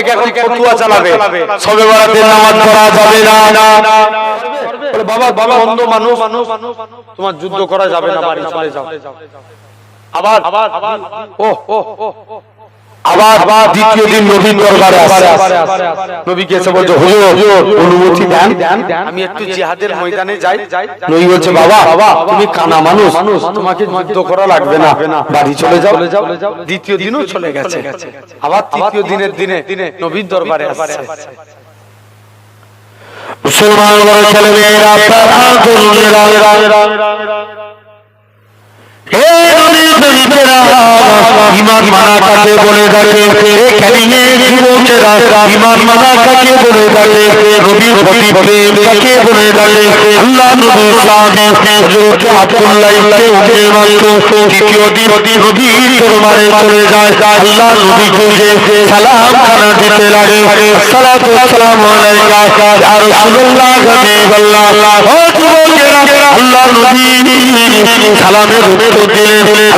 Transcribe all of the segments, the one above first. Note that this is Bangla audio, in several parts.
অনেকে এখন ফতুয়া চালাবে। সবে বরাতের নামাজ পড়া যাবে না। বলে, বাবা বাবা অন্ধ মানুষ তোমার যুদ্ধ করা যাবে না বাড়ি চলে যাও। আবার? ও ও আবার দ্বিতীয় দিন নবীন দরবারে আসে। নবীকে এসে বলছে হুজুর অনুমতি দেন। আমি একটু জিহাদের ময়দানে যাই। নবী বলছে বাবা তুমি কানা মানুষ তোমাকে যুদ্ধ করা লাগবে না। বাড়ি চলে যাও। দ্বিতীয় দিনও চলে গেছে। আবার তৃতীয় দিনের দিনে নবীন দরবারে আসছে মুসলমান ছেলে মেয়েরা হে নবীর ইমান মানা কাকে বলে ডাকে ক্যানিংয়ে যুবকেরা ইমান মানা কাকে বলে ডাকে নবীর প্রতি প্রেম কাকে বলে ডাকে? আল্লাহ নবী সাহাবী হযরত আব্দুল্লাহ ইবনে উমর মাত্র তৃতীয় দিন নবীর দরবারে চলে যায়। আল্লাহ নবীকে সালাম খানা দিতে লাগে। সালাতু সালামু আলাইকা, ইয়া রাসূলুল্লাহ হাবিবাল্লাহ ও যুবকেরা আল্লাহ নবী সালামের উত্তর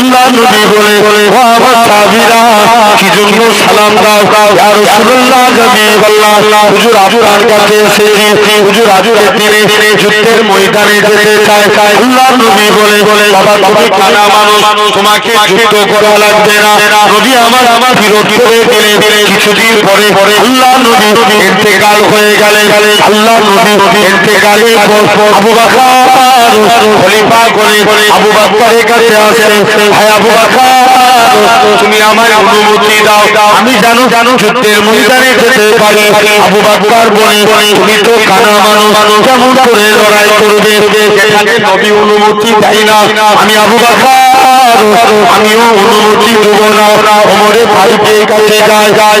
আল্লাহ নবী বলে, ও আমার সাহাবীরা, কি জন্য সালাম দাও? ইয়া রাসূলুল্লাহ হাবিবাল্লাহ হুজুর আপনার কাছে এসেছি। হুজুর আজকে দিনে যুদ্ধের ময়দানে যেতে চায়। আল্লাহ নবী বলে বলে বাবা, তুমি কানা মানুষ, তোমাকে যুদ্ধ করা লাগবে না। নবী আমার আমার বিরোধ করে দিলে দিলে কিছুদিন পরে পরে আল্লাহ নবী ইন্তেকাল হয়ে গেলে গেলে আল্লাহ নবী ইন্তেকালের পর আবু বকর খলিফা করে আবু বকরের কাছে আসে ভাই আবু তুমি আমার অনুমতি দাও। আমি জানো জানো যুদ্ধের ময়দানে যেতে পারি। আবু বলে, তুমি তো কানা মানুষ, কেমন করে লড়াই করবে? নবী অনুমতি দেয় না। আমি আবু বকর আমিও অনুমতি দেব না। ওমরের ভাইকে কাছে যায় যায়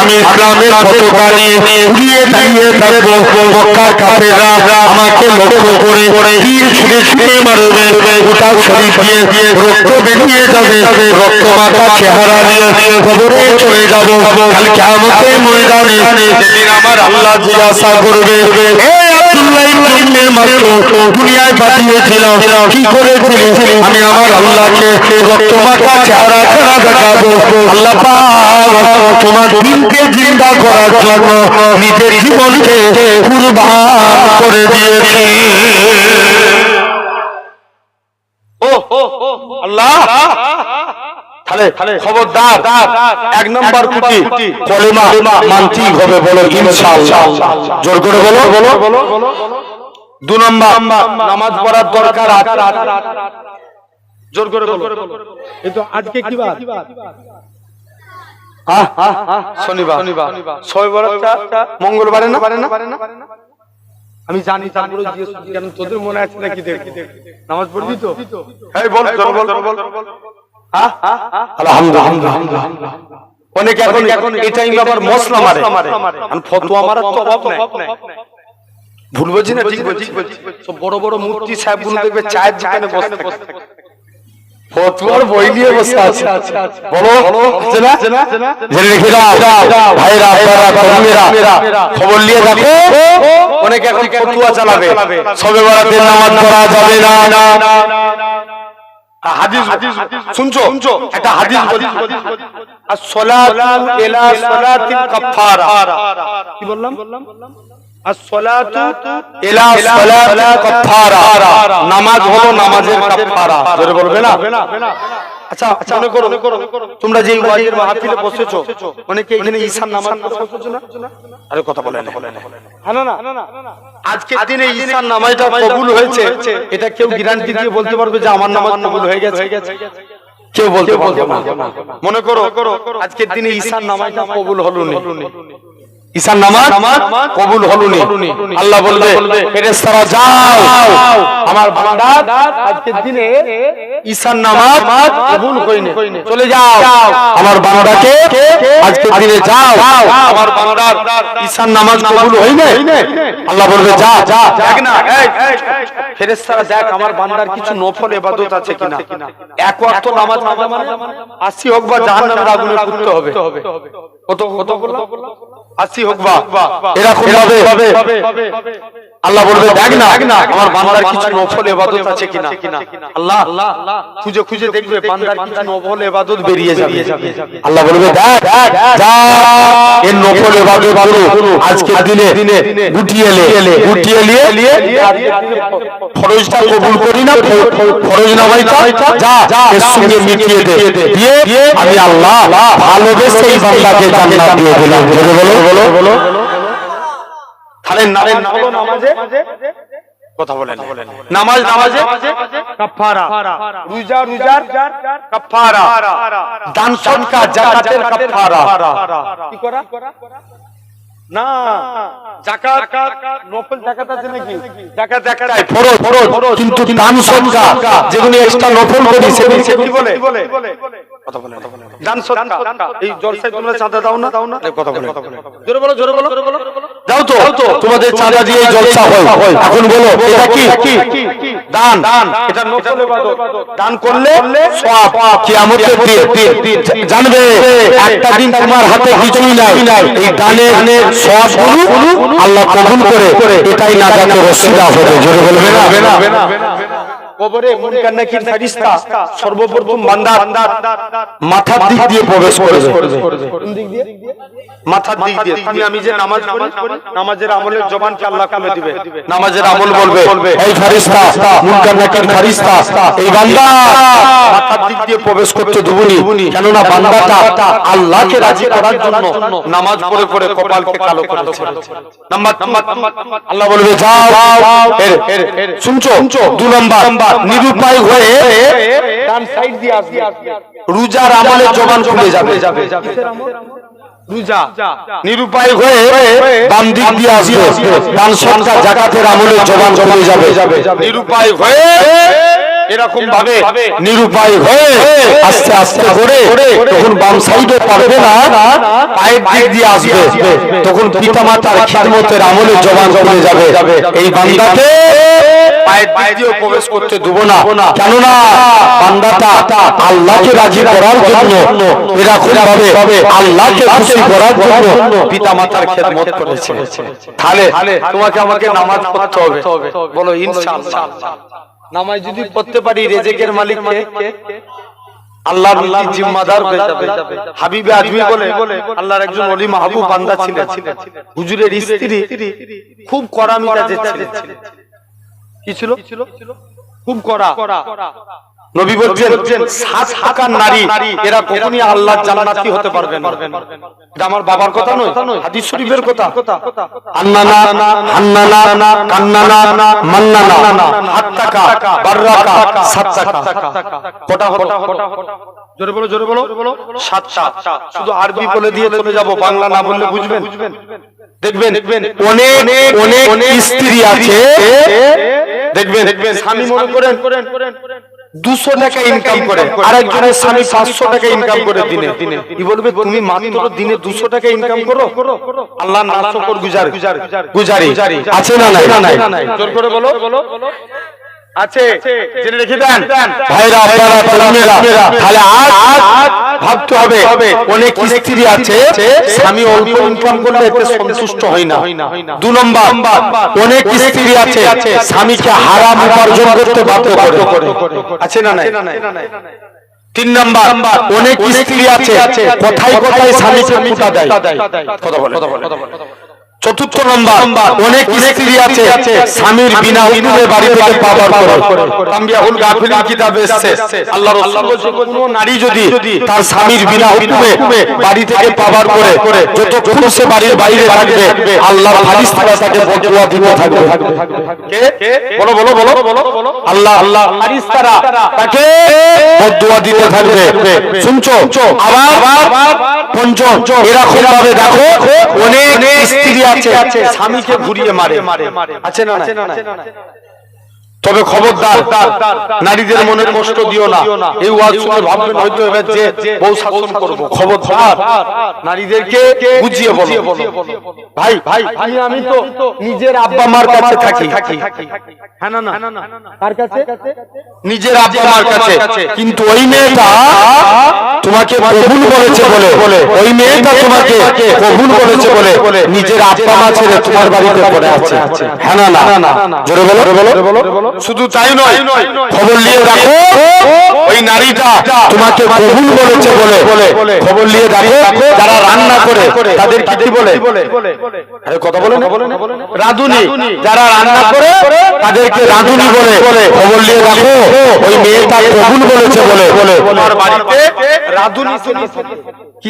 আমি ইসলামের পতাকা নিয়ে উড়িয়ে আমাকে লক্ষ্য করে তীর ছুঁড়ে ছুঁড়ে মারবে। গোটা দিয়ে দিয়ে রক্ত বেরিয়ে যাবে। রক্ত মাথা চেহারা নিয়ে খবরে চলে যাব। কেমন ময়দানে আমার আল্লাহ জিজ্ঞাসা করবে দুনিয়ায় পাঠিয়েছিলাম। কি করে আমি আমার আল্লাহকে মাথা চেহারা ছাড়া দেখাবো। আল্লাহ তোমার দিনকে জিন্দা করার জন্য নিজের জীবনকে কুরবান করে দিয়েছি আল্লাহ! তাহলে খবরদার এক নম্বর কুটি কলেমা মানতেই হবে বলো ইনশাআল্লাহ। জোর করে বলো বলো দু নম্বর নামাজ পড়ার দরকার জোর করে বলো। কিন্তু আজকে কি বার? শনিবার। ছয় মঙ্গলবারে না? আমি জানি তারপরে কেন তোদের মনে আছে নাকি দেখ নামাজ পড়বি তো? বল বল বল? আলহামদুলিল্লাহ অনেকে এখন এখন আবার মশলা মারে আর ফতোয়া মারার তো অভাব নাই ভুল বলছি না ঠিক বলছি সব বড় বড় মূর্তি সাহেবগুলো দেখবে চায়ের দোকানে বসে থাকে ফতুয়ার বই নিয়ে বসে আছে বলো আছে না জেনে রেখে দাও ভাইরা আপনারা কর্মীরা খবর নিয়ে রাখো অনেকে এখন ফতুয়া চালাবে সবে বরাতের নামাজ পড়া যাবে না হাদিস শুনছো? একটা হাদিস বলছি আর সলাতু ইলা সলাতিল কাফারা কি বললাম? নামাজ হলো নামাজের কাফারা জোরে বলবে না? আচ্ছা মনে করো হ্যাঁ না না আজকে দিনে ঈশান নামাজটা কবুল হয়েছে। এটা কেউ দিয়ে বলতে পারবে যে আমার নামাজ কবুল হয়ে গেছে। কেউ বলতে পারবে মনে করো, আজকের দিনে ঈশান নামাজটা কবুল হলো ঈশান নামাজ কবুল হলুনি। আল্লাহ বলবে ফেরেশতারা যাও। আমার বান্দা আজকের দিনে ঈশান নামাজ কবুল হয়নি। চলে যাও। আমার বান্দাকে আজকের দিনে যাও। আমার বান্দার ঈশান নামাজ কবুল হয়নি। আল্লাহ বলবে যা যা দেখ না। ফেরেশতারা দেখ আমার বান্দার কিছু নফল ইবাদত আছে কিনা? এক ওয়াক্ত নামাজ পড়া মানে 80 হোক বা জাহান্নামের আগুনে পুড়তে হবে। কত কত বললাম 80 হোক বা এরকম ভাবে আল্লাহ বলবে দেখ না আমার বান্দার কিছু নফল ইবাদত আছে কিনা? আল্লাহ খুঁজে খুঁজে দেখবে বান্দার কিছু নফল ইবাদত বেরিয়ে যাবে। আল্লাহ বলবে দেখ যা এর নফল ইবাদতগুলো আজকে দিনে গুটিয়ে লে গুটিয়ে নিয়ে ফরজটা কবুল করি না ফরজ নামাইটা যা এর সঙ্গে মিটিয়ে দে। দিয়ে আমি আল্লাহ ভালোবেসে এই বান্দাকে জান্নাত দিয়ে দিলাম। বলো বলো। বলো। তাহলে নামাজে কথা বলেন। নামাজ নামাজে। কাফারা রোজা রোজার কাফারা দান সদকা যাকাতের কাফারা কি করা? না। যাকাত নফল যাকাত আছে নাকি? যাকাত একটাই ফরজ ফরজ। কিন্তু দান সদকা যেগুলো এক্সট্রা নফল করি সেগুলো কি বলে? কথা বলে দান এই জলসায় তোমরা চাঁদা দাও না দাও না কথা বলে জোরে বলো জোরে বলো। দাও তো তোমাদের চাঁদা দিয়ে জলসা হয়। এখন বলো এটা কি? দান। দান। এটা নফল দান করলে সওয়াব। কিয়ামতের দিন জানবে একটা দিন তোমার হাতে কিছুই নাই। এই দানের সওয়াবগুলো আল্লাহ কবুল করে। এটাই নাজাতের রসিদা হবে। জোরে বলবে না? কবরে মুনকার নাকির ফেরেশতা সর্বপ্রথম বান্দার মাথার দিক দিয়ে প্রবেশ করবে কোন দিক দিয়ে? মাথার দিক দিয়ে। তুমি আমি যে নামাজ পড়ি নামাজের আমলের জবানকে আল্লাহ খুলে দিবে। নামাজের আমল বলবে এই ফেরেশতা মুনকার নাকির ফেরেশতা এই বান্দা মাথার দিক দিয়ে প্রবেশ করতে দেবনি কেননা বান্দাটা আল্লাহকে রাজি করার জন্য নামাজ পড়ে পড়ে কপালকে কালো করেছে। নাম্বার আল্লাহ বলবে যাও শুনছো? দু নাম্বার। নিরুপায় হয়ে ডান সাইড দিয়ে আসবে। রোজার আমলে জবান খুলে যাবে। রোজা নিরুপায় হয়ে বাম দিক দিয়ে আসবে। দান সদকা জাকাতের আমলের জবান খুলে যাবে। নিরুপায় হয়ে এরকম ভাবে নিরুপায় হয়ে আস্তে আস্তে করে তখন বাম সাইডে পারবে না পায়ের দিক দিয়ে আসবে তখন পিতা মাতার খিদমতের আমলে জবান খুলে যাবে। এই বান্দাকে পায়ের দিক দিয়ে প্রবেশ করতে দেবো না। কেননা বান্দাটা আল্লাহকে রাজি করার জন্য এরকম ভাবে আল্লাহকে খুশি করার জন্য পিতা মাতার খেদমত করেছে। তাহলে তোমাকে আমাকে নামাজ পড়তে হবে। বলো ইনশাআল্লাহ। নামাজ যদি পড়তে পারি রেজেকের মালিক কে আল্লাহর আল্লাহ জিম্মাদার হয়ে যাবে। হাবিবে আজমি বলে আল্লাহর একজন ওলি মাহবুব বান্দা ছিলেন। হুজুরের স্ত্রী খুব কড়া মিজাজের ছিলেন। কি ছিল? খুব কড়া। নবী বলছেন সাত হাকার নারী এরা কখনই আল্লাহর জান্নাতি হতে পারবে না। এটা আমার বাবার কথা নয় হাদিস শরীফের কথা। আন্নানা হান্নানা কান্নানা মান্নানা হাত্তাকা বাররাকা সাত্তাকা। কটা হলো জোরে বলো জোরে বলো। সাতটা। শুধু আরবি বলে দিয়ে চলে যাব বাংলা না বললে বুঝবেন? দেখবেন দেখবেন অনেক অনেক স্ত্রী আছে দেখবেন দেখবেন স্বামী মনে করেন দুশো টাকা ইনকাম করে। আরেকজনের স্বামী পাঁচশো টাকা ইনকাম করে দিনে। কি বলবে তুমি মাত্র দিনে দুশো টাকা ইনকাম করো। আল্লাহ না শকর গুজার। গুজারি। আছে না নাই? জোর করে বলো। আছে। জেনে রেখে দেন। ভাইরা আপনারা তরুণেরা তাহলে আজ আজ ভাবতে হবে অনেক স্ত্রী আছে স্বামী অল্প ইনকাম করলে এতে সন্তুষ্ট হয় না। দু নম্বর অনেক স্ত্রী আছে স্বামীকে হারাম উপার্জন করতে বাধ্য করে। আছে না নাই? তিন নাম্বার অনেক স্ত্রী আছে কোথায় কোথায় স্বামীকে ফুটা দেয়? কথা বলে চতুর্থ নম্বর অনেক স্ত্রী আছে স্বামীর বিনা হুকুমে বাড়ি থেকে পাওয়ার করে তাম্বিয়াহুল গাফিলিন কিতাবে এসেছে। আল্লাহ রাসূল বলেছেন কোন নারী যদি তার স্বামীর বিনা হুকুমে বাড়ি থেকে পাওয়ার করে যতক্ষণ সে বাড়ির বাইরে থাকবে আল্লাহর ফারিস্তারা তাকে বদুয়া দিতে থাকবে। কে? বলো বলো বলো। আল্লাহ আল্লাহ ফারিস্তারা তাকে বদুয়া দিতে থাকবে। শুনছো? আবার পঞ্চম। এরকম ভাবে দেখো অনেক স্ত্রী আছে স্বামীকে ঘুরিয়ে মারে। আছে না না তবে খবরদার নারীদের মনে কষ্ট দিও না। এই ওয়াজ শুনে ভাববেন হয়তো এবার যে বউ শাসন করব। খবরদার নারীদেরকে বুঝিয়ে বলো। ভাই ভাই আমি আমি তো নিজের আব্বা মার কাছে থাকি। হ্যাঁ না না। কার কাছে? নিজের আব্বা মার কাছে। কিন্তু ওই মেয়েটা তোমাকে কবুল বলেছে বলে। ওই মেয়েটা তোমাকে কবুল বলেছে বলে। নিজের আব্বা মা ছেড়ে তোমার বাড়িতে পড়ে আছে। হ্যাঁ না না। জোরে বলো। বলো। বলো। শুধু তাই নয় খবর নিয়ে রাখো ওই নারীটা তোমাকে কবুল বলেছে বলে খবর নিয়ে রাখো যারা রান্না করে তাদের কি বলে? আরে কথা বলে রাধুনি যারা রান্না করে তাদেরকে রাধুনি বলে খবর নিয়ে রাখো ওই মেয়েটা কবুল বলেছে বলে তোমার বাড়িতে রাধুনি কি